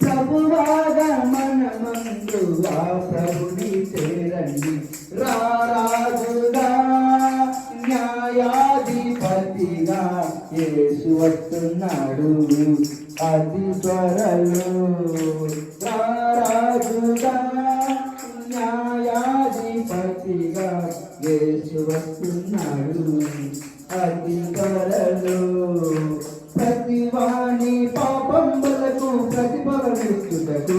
ప్రభువాగా మనమందు ఆ ప్రభుని చేరండి రారాజుగా న్యాయాధిపతిగా యేసు వస్తున్నాడు. అతి త్వరలో రారాజుగా న్యాయాధిపతిగా యేసు వస్తున్నాడు అతి త్వరలో ప్రతిఫలమిచ్చుటకు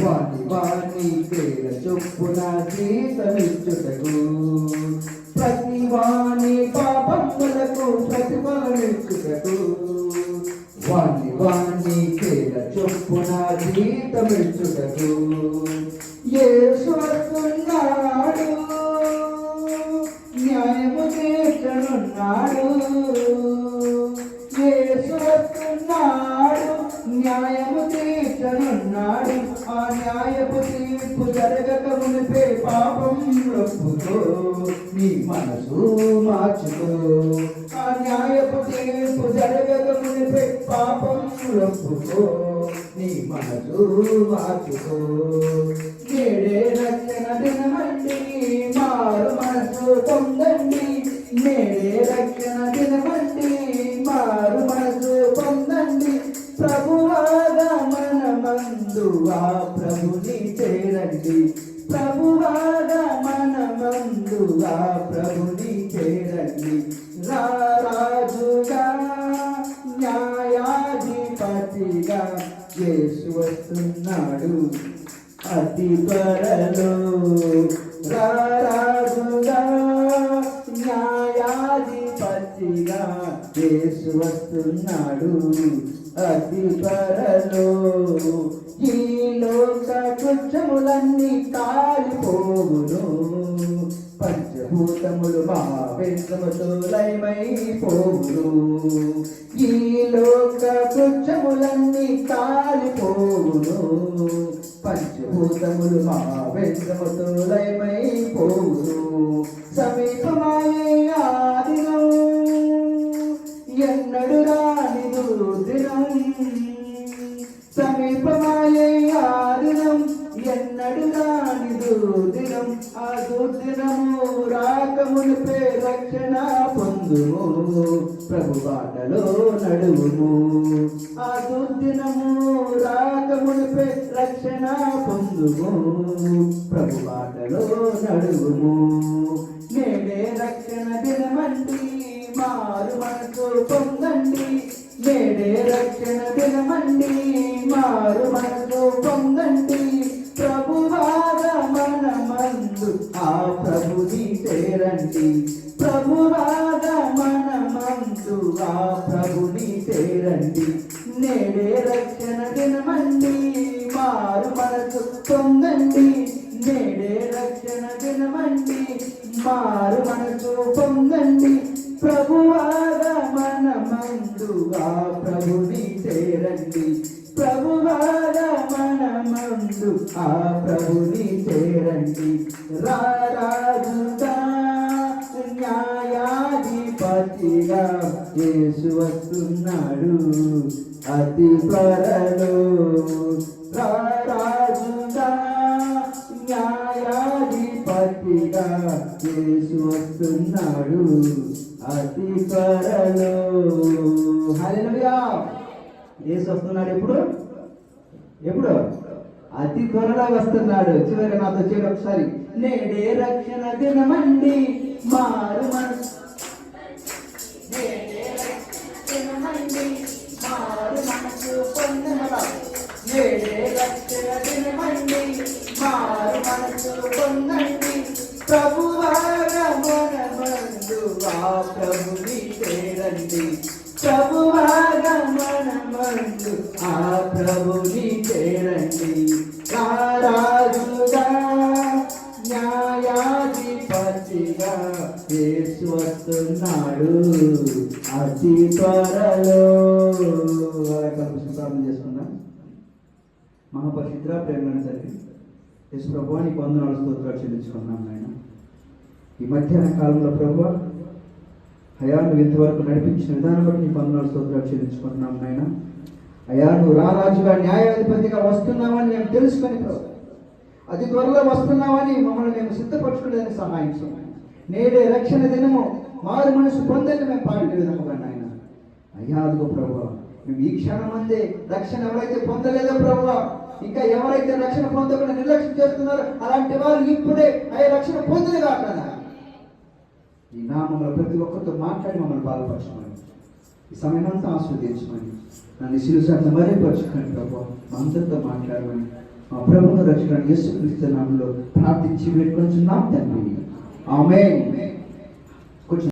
వాణి వాణి పేర చొప్పున జీతమిచ్చుటకు. ప్రతివాణి పాపములకు ప్రతిఫలమిచ్చుటకు. వాణి వాణి పేర చొప్పున జీతమిచ్చుటకు. ఏ స్వర్గున్నాడు న్యాయము తీర్చనున్నాడు న్యాయపు తీర్పు జరగక మునిపే పాపం రొప్పుతో నీ మనసు మార్చుకో ఆ న్యాయపు తీర్పు జరగక మునిపే పాపం రొప్పుకో నీ మనసు మార్చుకో నేడే రక్షణ దినమండి మారు మనసు పొందండి. నేడే రక్షణ రాజుగా ప్రభుని చేరండి రాజుగా న్యాయాధిపతిగా యేసు వస్తున్నాడు. అతి త్వరలో రాజుగా న్యాయాధిపతిగా యేసు వస్తున్నాడు. అతి త్వరలో ఈ లోక కృత్యములన్నీ కాలిపోవును. భూతములు మా వెంకముతో ఈ లోక కృత్యములన్నీ కాలిపోవును. పంచభూతములు మా సమీపమా రక్షణ పొందుము. ప్రభు బాటలో నడువుము. ఆ దుర్దినము రాకమునిపే రక్షణ పొందుము. ప్రభు బాటలో నడువుము. నేడే రక్షణ దినమండి. మారు మనసు పొందండి. నేడే రక్షణ దినమండి. మారు మనసు పొందండి మనమందు ఆ ప్రభుని చేరండి నేడే రక్షణ దినమండి. మారు మనసు పొందండి. నేడే రక్షణ దినమండి. మారు మనసు పొందండి. ప్రభువాగా మనమందుగా ప్రభుని చేరండి ప్రభువాగా మనమందు ఆ ప్రభుని చేరండి రారాజుగా న్యాయాధిపతిగా యేసు వస్తున్నాడు. అతి త్వరలో రారాజుగా న్యాయాధిపతిగా యేసు వస్తున్నాడు. అతి త్వరలో. హల్లెలూయా! యేసు వస్తున్నాడు ఎప్పుడు? ఎప్పుడు? అతి త్వరలో వస్తున్నాడు. చివరి నాతో చేయండి ఒకసారి. నేడే రక్షణ దినమండి. మారు మనసు. నేడే మారు మనసు పొందనలా నేడే రక్షణ దినమండి మారు మనసు పొందండి ప్రభుని చేరండి ప్రభువాగా ఆ ప్రభుని పచ్చిగా యేసు వస్తున్నాడు. అతి త్వరలో. ప్రార్థన చేసుకుందాం. మహాపరిశుద్ర ప్రేమ తల్లి యేసు ప్రభు నీకు వందనాలు స్తోత్రాలు చెల్లించుకున్నాం నాయన. ఈ మధ్యాహ్న కాలంలో ప్రభు అయా నువ్వు ఇంతవరకు నడిపించిన విధానం బట్టి నీకు వందనాలు స్తోత్రాలు చెల్లించుకుంటున్నాం నాయన. అయా నువ్వు రారాజుగా న్యాయాధిపతిగా వస్తున్నావని మేము తెలుసుకొని ప్రభు అది త్వరలో వస్తున్నామని మమ్మల్ని మేము సిద్ధపరచుకునేదానికి సహాయం నేడే రక్షణ దినము. మారు మనసు పొందని మేము పాడే విధముగా నాయన అయ్యా అదిగో ప్రభు మేము ఈ క్షణం అందే రక్షణ ఎవరైతే పొందలేదో ప్రభు ఇంకా ఎవరైతే రక్షణ పొందకుండా నిర్లక్ష్యం చేస్తున్నారో అలాంటి వారు ఇప్పుడే అయ్యా రక్షణ పొందిన కాకుండా ఈ నామంలో ప్రతి ఒక్కరితో మాట్లాడి మమ్మల్ని బాధపరచమని ఈ సమయం అంతా ఆస్వాదించమని నన్ను శిలుసాన్ని మరేపరచుకొని ప్రభు మా అందరితో మాట్లాడమని మా ప్రభుత్వ రక్షణ యేసుక్రీస్తు నామంలో ప్రార్థించి పెట్టుకొని తండ్రి. ఆమె